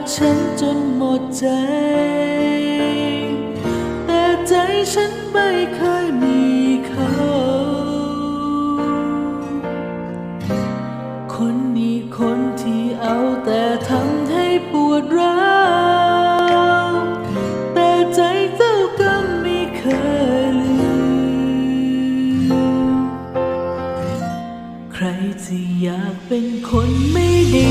กฉันจนหมดใจ แต่ใจฉันไม่เคยมีเขา คนนี้คนที่เอาแต่ทำให้ปวดร้าวแต่ใจเจ้าก็ไม่เคยลืม ใครจะอยากเป็นคนไม่ดี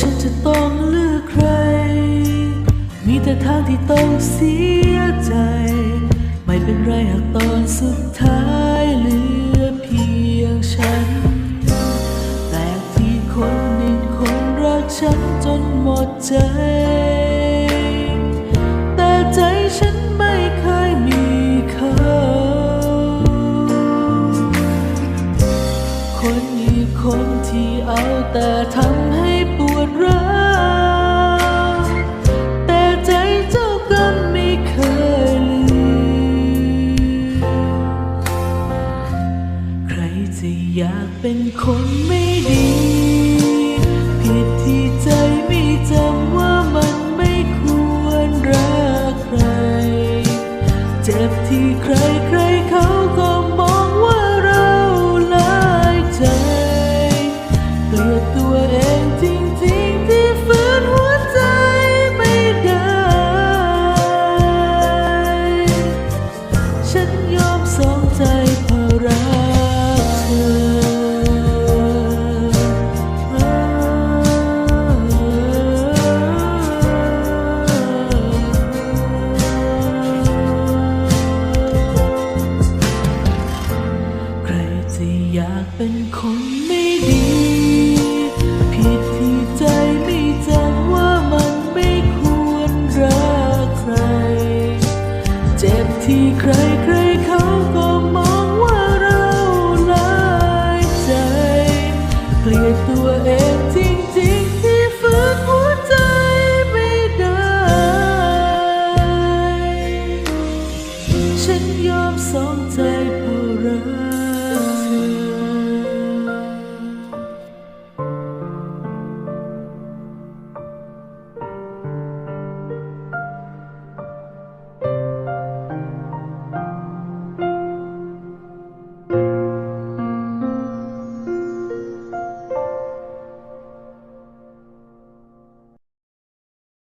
ฉันจะต้องเลือกใคร มีแต่ทางที่ต้องเสียใจ ไม่เป็นไรหากตอนสุดท้ายเหลือเพียงฉัน แต่ที่คนหนึ่งคนรักฉันจนหมดใจ อยากเป็นคนไม่ดี ผิดที่จะ อยากเป็นคนไม่ดี